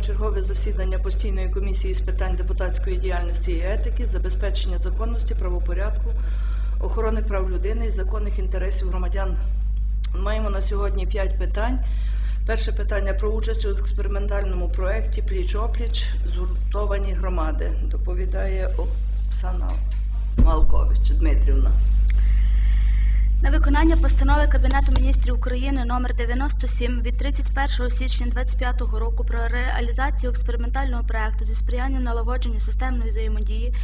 чергове засідання постійної комісії з питань депутатської діяльності і етики, забезпечення законності, правопорядку, охорони прав людини і законних інтересів громадян. Маємо на сьогодні п'ять питань. Перше питання про участь у експериментальному проєкті Пліч-опліч згуртовані громади. Доповідає Оксана Малкович Дмитрівна. На виконання постанови Кабінету міністрів України номер 97 від 31 січня 2025 року про реалізацію експериментального проекту зі сприяння налагодженню системної взаємодії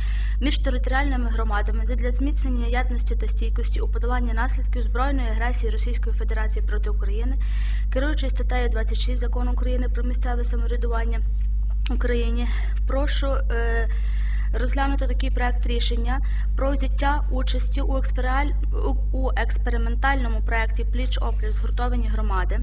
між територіальними громадами для зміцнення ядності та стійкості у подоланні наслідків збройної агресії Російської Федерації проти України, керуючись статтею 26 Закону України про місцеве самоврядування в Україні, прошу. Е, розглянути такий проект рішення про взяття участі у, експеріаль... у- експериментальному проекті пліч опліч згуртовані громади,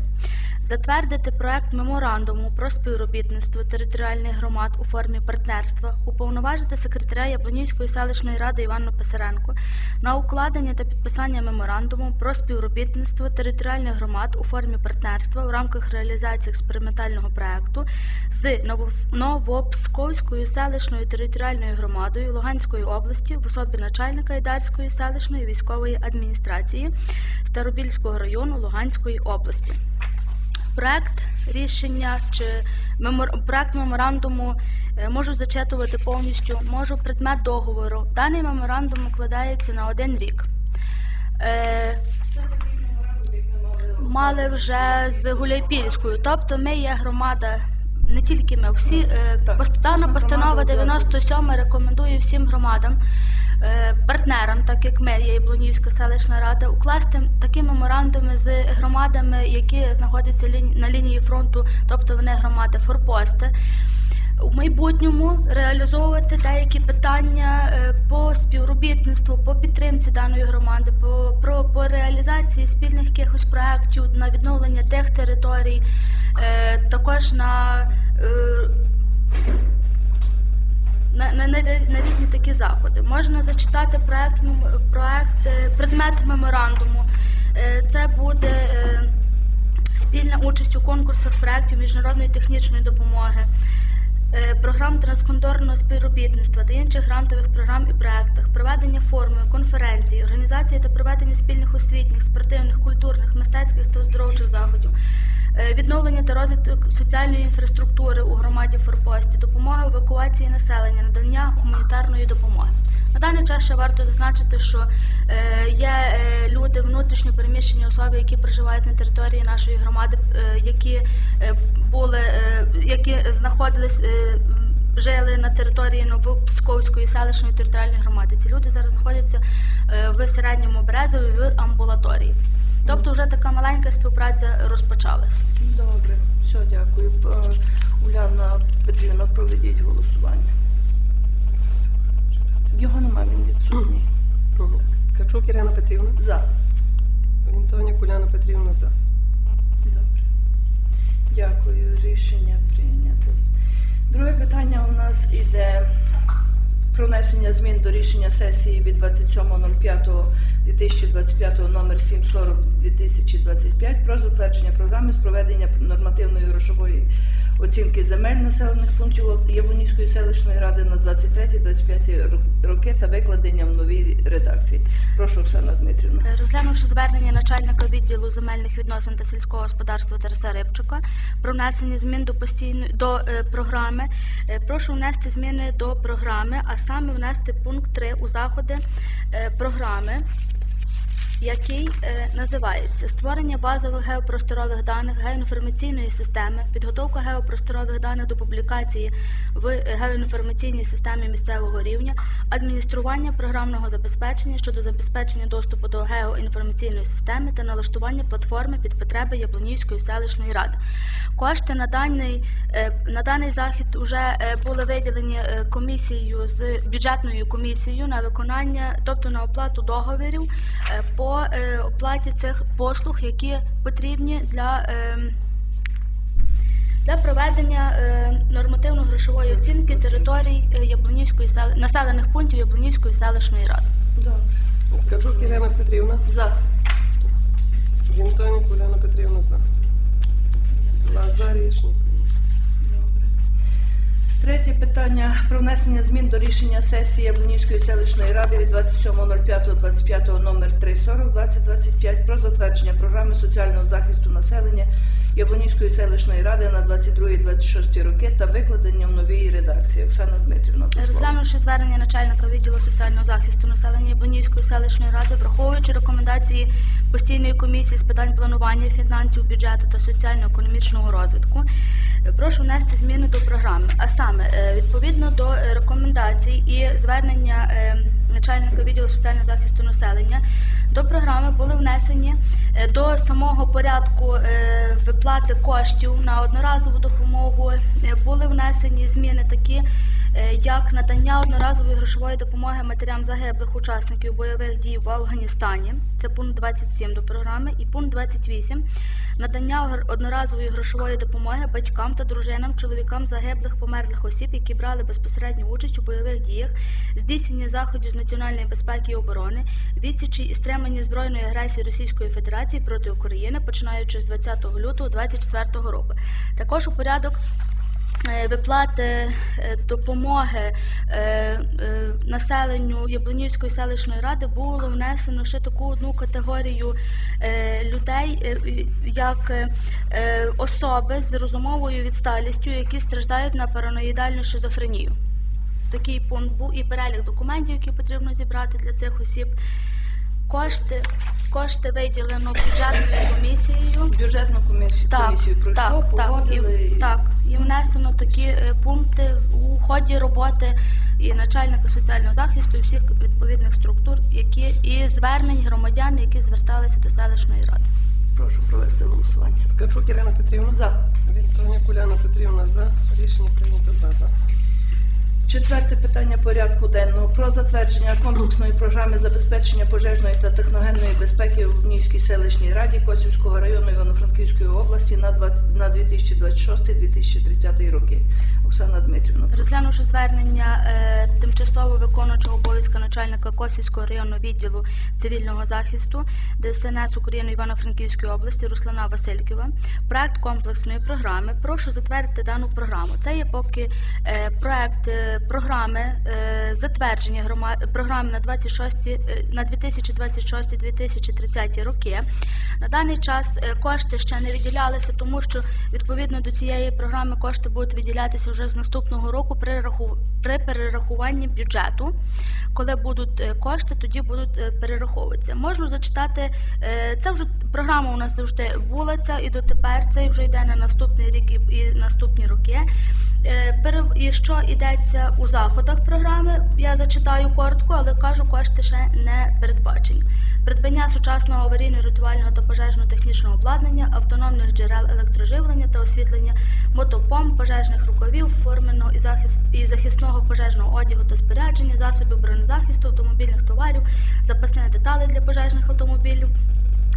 затвердити проект меморандуму про співробітництво територіальних громад у формі партнерства, уповноважити секретаря Яблонівської селищної ради Іванну Писаренко на укладення та підписання меморандуму про співробітництво територіальних громад у формі партнерства в рамках реалізації експериментального проекту з Новопсковською селищною територіальною громадою Луганської області в особі начальника Ідарської селищної військової адміністрації Старобільського району Луганської області. Проект рішення чи мемор... проект меморандуму е, можу зачитувати повністю, можу предмет договору. Даний меморандум укладається на один рік. Е, мали вже з Гуляйпільською. Тобто ми є громада, не тільки ми, всі. е, Дана постанова 97 рекомендує всім громадам, е, партнерам, так як ми є Яблунівська селищна рада, укласти такі меморандуми з громадами, які знаходяться на лінії фронту, тобто вони громади форпости. У майбутньому реалізовувати деякі питання е, по співробітництву, по підтримці даної громади, по, про, по реалізації спільних якихось проєктів на відновлення тих територій, е, також на, е, на, на, на, різні такі заходи. Можна зачитати проект, проект е, предмет меморандуму. Е, Це буде е, спільна участь у конкурсах проєктів міжнародної технічної допомоги, програм транскордонного співробітництва та інших грантових програм і проєктах, проведення форумів, конференцій, організації та проведення спільних освітніх, спортивних, культурних, мистецьких та оздоровчих заходів, відновлення та розвиток соціальної інфраструктури у громаді Форпості, допомога евакуації населення, надання гуманітарної допомоги. На даний час ще варто зазначити, що е, є е, люди, внутрішньо переміщені особи, які проживають на території нашої громади, е, які е, були, е, які знаходились. е, Жили на території Новопсковської селищної територіальної громади. Ці люди зараз знаходяться е, в середньому Березові в амбулаторії. Тобто вже така маленька співпраця розпочалась. Добре, все, дякую. Уляна Петрівна, проведіть голосування. Його нема, він відсутній. Качук Ірина Петрівна. За. Вінтоня Куляна Петрівна за. Добре. Дякую, рішення прийнято. Друге питання у нас іде про внесення змін до рішення сесії від 27.05.2025 номер 740-2025 про затвердження програми з проведення нормативної грошової оцінки земель населених пунктів Яблунівської селищної ради на 23-25 роки та викладення в новій редакції. Прошу, Оксана Дмитрівна. Е, Розглянувши звернення начальника відділу земельних відносин та сільського господарства Тараса Рибчука про внесення змін до постійної до е, програми, е, прошу внести зміни до програми, а саме внести пункт 3 у заходи е, програми. Який е, називається створення базових геопросторових даних геоінформаційної системи, підготовка геопросторових даних до публікації в е, геоінформаційній системі місцевого рівня, адміністрування програмного забезпечення щодо забезпечення доступу до геоінформаційної системи та налаштування платформи під потреби Яблонівської селищної ради. Кошти на даний, е, на даний захід вже були виділені е, комісією з бюджетною комісією на виконання, тобто на оплату договірів е, по е, оплаті цих послуг, які потрібні для. е, для проведення е, нормативно-грошової оцінки територій Яблонівської населених пунктів Яблонівської селищної ради. Добре. Качук Ірина Петрівна. За. Вінтоня Куляна Петрівна за. Два питання про внесення змін до рішення сесії Яблунівської селищної ради від 27.05.25 номер 340 2025 про затвердження програми соціального захисту населення Яблунівської селищної ради на 22-26 роки та викладення в новій редакції. Оксана Дмитрівна. Розглянувши звернення начальника відділу соціального захисту населення Яблонівської селищної ради, враховуючи рекомендації постійної комісії з питань планування фінансів, бюджету та соціально-економічного розвитку, прошу внести зміни до програми. А саме е, відповідно до е, рекомендацій і звернення е, начальника відділу соціального захисту населення. До програми були внесені до самого порядку е, виплати коштів на одноразову допомогу. е, Були внесені зміни такі, е, як надання одноразової грошової допомоги матерям загиблих учасників бойових дій в Афганістані. Це пункт 27 до програми, і пункт 28 надання одноразової грошової допомоги батькам та дружинам, чоловікам загиблих померлих осіб, які брали безпосередню участь у бойових діях, здійсненні заходів з національної безпеки і оборони, відсічі і стриманні збройної агресії Російської Федерації проти України, починаючи з 20 лютого 2024 року. Також у порядок е, виплати е, допомоги е, е, населенню Яблонівської селищної ради було внесено ще таку одну категорію е, людей, е, як е, е, особи з розумовою відсталістю, які страждають на параноїдальну шизофренію. Такий пункт був і перелік документів, які потрібно зібрати для цих осіб. Кошти, кошти виділено бюджетною комісією. Бюджетну комісію, Так, комісію пройшло, так, погодили. і- так, і внесено такі е, пункти у ході роботи і начальника соціального захисту, і всіх відповідних структур, які і звернень громадян, які зверталися до селищної ради. Прошу провести голосування. Ткачук Ірина Петрівна. За. Вінтоня Куляна Петрівна за. Рішення прийнято за за. Четверте питання порядку денного про затвердження комплексної програми забезпечення пожежної та техногенної безпеки в Лубнівській селищній раді Косівського району Івано-Франківської області на 20 на 2026-2030 роки. Оксана Дмитрівна. Розглянувши звернення е, тимчасово виконуючого обов'язка начальника Косівського районного відділу цивільного захисту ДСНС України Івано-Франківської області Руслана Васильківа, проект комплексної програми. Прошу затвердити дану програму. Це є поки е, проект е, програми е, затвердження програми на 26, е, на 2026-2030 роки. На даний час кошти ще не виділялися, тому що відповідно до цієї програми кошти будуть виділятися вже з наступного року при, раху... при перерахуванні бюджету. Коли будуть е, кошти, тоді будуть е, перераховуватися. Можу зачитати, е, це вже програма у нас завжди була ця і дотепер. Це вже йде на наступний рік і, наступні роки. І що йдеться у заходах програми, я зачитаю коротко, але кажу, кошти ще не передбачені. Придбання сучасного аварійно-рятувального та пожежно-технічного обладнання, автономних джерел електроживлення та освітлення, мотопомп, пожежних рукавів, форменого і, захист, і захисного пожежного одягу та спорядження, засобів бронезахисту, автомобільних товарів, запасних деталей для пожежних автомобілів,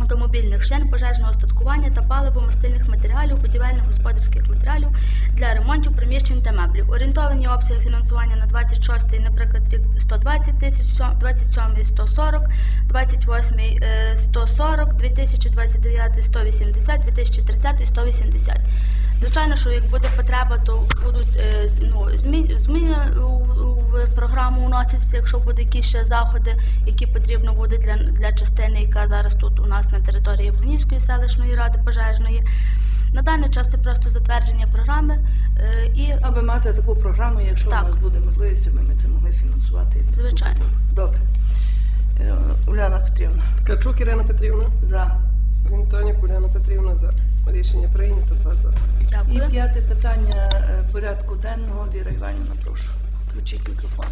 автомобільних шин, пожежного остаткування та паливо-мастильних матеріалів, будівельних господарських матеріалів для ремонтів приміщень та меблів. Орієнтовані обсяги фінансування на 26-й, наприклад, рік 120 тисяч, 27-й 140, 28-й е, 140, 2029 180, 2030 180. Звичайно, що як буде потреба, то будуть е, ну, змі- зміни у, програму вносяться, якщо будуть якісь ще заходи, які потрібно буде для, для частини, яка зараз тут у нас на території Яблунівської селищної ради пожежної. На даний час це просто затвердження програми е, і Аби мати таку програму, якщо Так. у нас буде можливість, аби ми це могли фінансувати. Звичайно. Добре. Е, Уляна Петрівна. Ткачук Ірина Петрівна. За. Вінтоня Куляна Петрівна за. Рішення прийнято два за. І п'яте питання е, порядку денного. Віра Іванівна, прошу. Включіть мікрофон.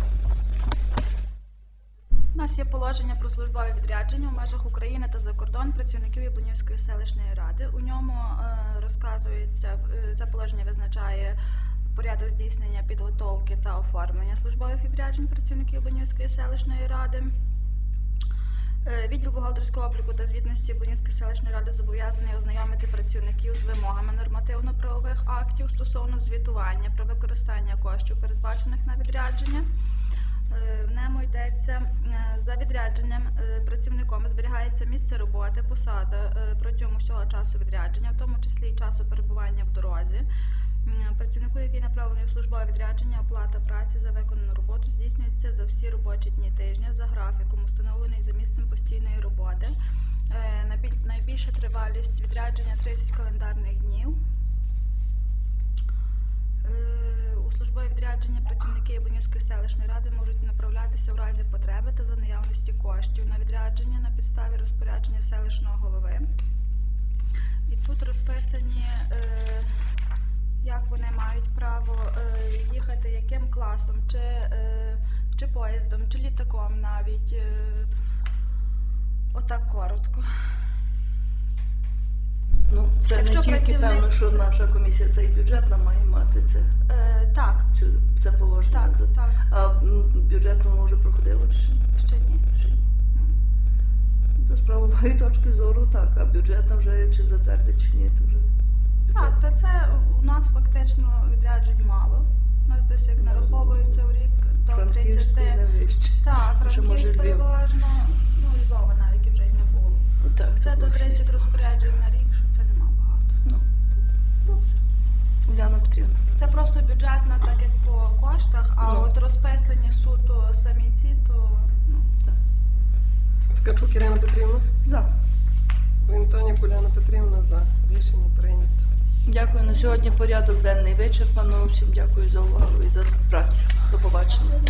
У нас є положення про службові відрядження у межах України та за кордон працівників Яблунівської селищної ради. У ньому е, розказується, е, це положення визначає порядок здійснення підготовки та оформлення службових відряджень працівників Яблунівської селищної ради. Відділ бухгалтерського обліку та звітності Яблунівської селищної ради зобов'язаний ознайомити працівників з вимогами нормативно-правових актів стосовно звітування про використання коштів, передбачених на відрядження. Е, В ньому йдеться е, за відрядженням е, працівником зберігається місце роботи, посада протягом усього часу відрядження, в тому часі і часу перебування в дорозі. Працівнику, який на направлення в службове відрядження, оплата праці за виконану роботу здійснюється за всі робочі дні тижня за графіком, встановлений за місцем постійної роботи. Е, Найбільша тривалість відрядження 30 календарних днів. Е, У службове відрядження працівники Ібанівської селищної ради можуть направлятися в разі потреби та за наявності тільки певно, що наша комісія цей бюджетна має мати це, Е, так, цю, це положення. так, так. А м, бюджетно вже проходило чи ще? Ще ні. Ще ні. То з правової точки зору так, а бюджетна вже чи затвердить, чи ні, то вже Так, та це у нас фактично відряджень мало. У нас десь як Ну, нараховується в рік до Франківськ 30. не вище. Так, Ще, може, Франківськ Львів. переважно, ну Львова навіть вже й не було. Так, Це до було 30 шість. розпоряджень на рік, що це нема багато. Ну, добре. Уляна Петрівна. Це просто бюджетно, так як по коштах, а Ну. от розписані суто самі ці, то ну, Так. Ткачук Ірина Петрівна. За. Вінтонік Уляна Петрівна за. Рішення прийнято. Дякую. На сьогодні порядок денний вичерпано. Всім дякую за увагу і за працю. До побачення.